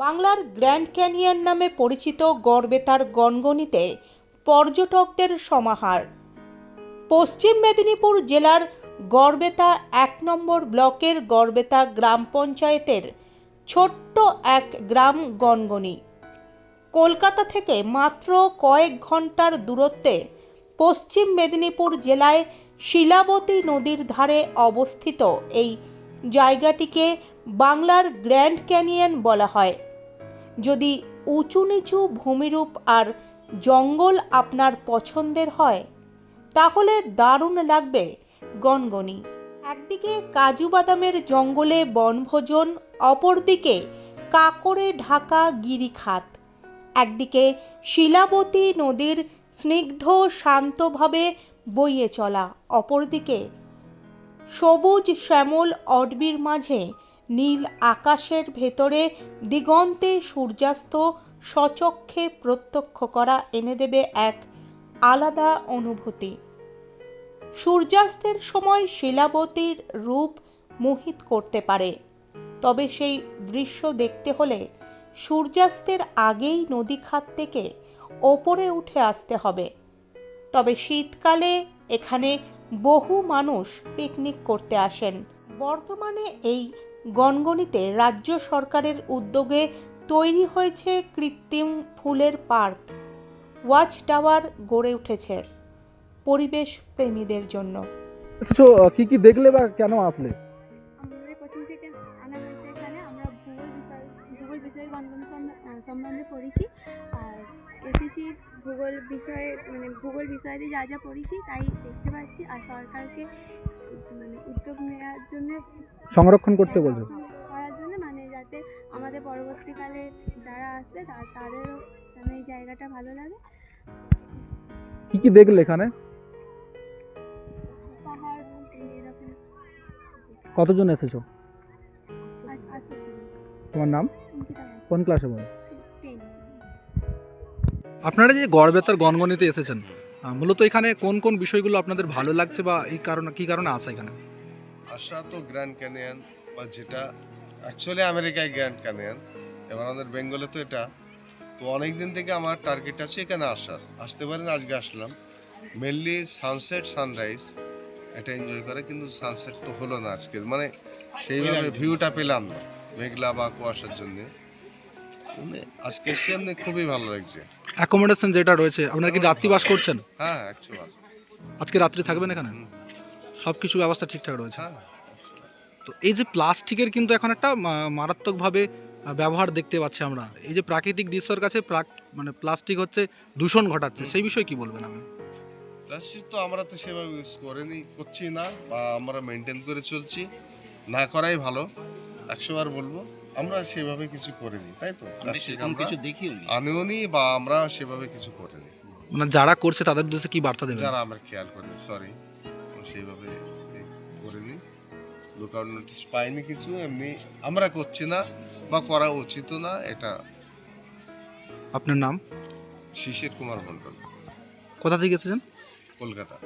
বাংলার grand canyon নামে পরিচিত গড়বেতার গনগনিতে পর্যটকদের সমাহার। পশ্চিম মেদিনীপুর জেলার গড়বেতা এক নম্বর ব্লকের গড়বেতা গ্রাম পঞ্চায়েতের ছোট্ট এক গ্রাম গনগনি কলকাতা থেকে মাত্র কয়েক ঘণ্টার দূরত্বে পশ্চিম মেদিনীপুর জেলায় শিলাবতী নদীর ধারে অবস্থিত এই জায়গাটিকে বাংলার গ্র্যান্ড ক্যানিয়ন বলা হয়। যদি উঁচু নিচু ভূমিরূপ আর জঙ্গল আপনার পছন্দের হয়, তাহলে দারুণ লাগবে গনগনি। একদিকে কাজু বাদামের জঙ্গলে বনভোজন, অপরদিকে কাকরে ঢাকা গিরিখাত। একদিকে শিলাবতী নদীর স্নিগ্ধ শান্তভাবে বইয়ে চলা, অপরদিকে সবুজ শ্যামল অডবির মাঝে নীল আকাশের ভেতরে দিগন্তে সূর্যাস্ত সচক্ষে প্রত্যক্ষ করা এনে দেবে এক আলাদা অনুভূতি। সূর্যাস্তের সময় শিলাবতীর রূপ মোহিত করতে পারে। তবে সেই দৃশ্য দেখতে হলে সূর্যাস্তের আগেই নদী খাত থেকে ওপরে উঠে আসতে হবে। তবে শীতকালে এখানে বহু মানুষ পিকনিক করতে আসেন। বর্তমানে এই গনগনিতে রাজ্য সরকারের উদ্যোগে তৈরি হয়েছে কৃত্রিম ফুলের পার্ক। ওয়াচ টাওয়ার গড়ে উঠেছে পরিবেশ প্রেমীদের জন্য। তো কি কি দেখলে বা কেন আসলে? আমাদের কোচিং থেকে আনা হয়েছে এখানে আমরা ভূগোল বিষয় ভূগোল বিষয়ে গণগণ সম্বন্ধে পড়েছি। আর এসেছি ভূগোল বিষয়ে মানে ভূগোল বিষয়ে যা যা পড়েছি তাই দেখতে পাচ্ছি। আর সরকারকে মানে উদ্যোগ নেওয়ার জন্য সংরক্ষণ করতে বলছো? করার জন্য মানে যাতে আমাদের পরবর্তীকালে যারা আসবে তাদেরও যেন এই জায়গাটা ভালো লাগে। কি কি দেখলে এখানে? পাহাড় এরকম। কতজন এসেছ? তোমার নাম? কোন ক্লাসে পড়ো? আপনারা যে গড়বেতার গনগনিতে এসেছেন মূলত এখানে কোন কোন বিষয়গুলো আপনাদের ভালো লাগছে বা এই কারণে কি কারণে আসা এখানে? আসা তো গ্র্যান্ড ক্যানিয়ন বা যেটা অ্যাকচুয়ালি আমেরিকায় গ্র্যান্ড ক্যানিয়ন এবার আমাদের বেঙ্গলে তো এটা। তো অনেক দিন থেকে আমার টার্গেট আছে এখানে আসার। আসতে পারেন আজকে আসলাম। মেনলি সানসেট সানরাইজ এটা এনজয় করে কিন্তু সানসেট তো হলো না আজকে। মানে সেইভাবে ভিউটা পেলাম না মেঘলা বা কুয়াশার জন্য। মানে আজকে এসে এমনি খুবই ভালো লাগছে। অ্যাকোমোডেশন যেটা রয়েছে আপনারা কি রাত্রিবাস করছেন? হ্যাঁ অ্যাকচুয়াল আজকে রাত্রি থাকবেন এখানে? সব কিছু ব্যবস্থা ঠিকঠাক রয়েছে। হ্যাঁ। তো এই যে প্লাস্টিকের কিন্তু এখন একটা মারাত্মকভাবে ব্যবহার দেখতে পাচ্ছি আমরা। এই যে প্রাকৃতিক দৃশ্যের কাছে মানে প্লাস্টিক হচ্ছে দূষণ ঘটাচ্ছে। সেই বিষয়ে কি বলবেন আপনি? প্লাস্টিক তো আমরা তো সেভাবে ইউজ করিনি করছি না বা আমরা মেনটেন করে চলছি। না করাই ভালো। একশোবার বলব। আমরা সেভাবে কিছু করিনি তাই তো? প্লাস্টিক আমরা আনিও নি বা আমরা সেভাবে কিছু করিনি। মানে যারা করছে তাদের উদ্দেশ্যে কি বার্তা দেবেন? যারা আমরা খেয়াল করিনি সরি সেইভাবে এ করিনি। লুকআউট নোটিশ পাইনি কিছু এমনি আমরা করছি না বা করা উচিত না এটা আপনার নাম? শিশির কুমার মণ্ডল। কোথা থেকে এসেছেন? কলকাতা।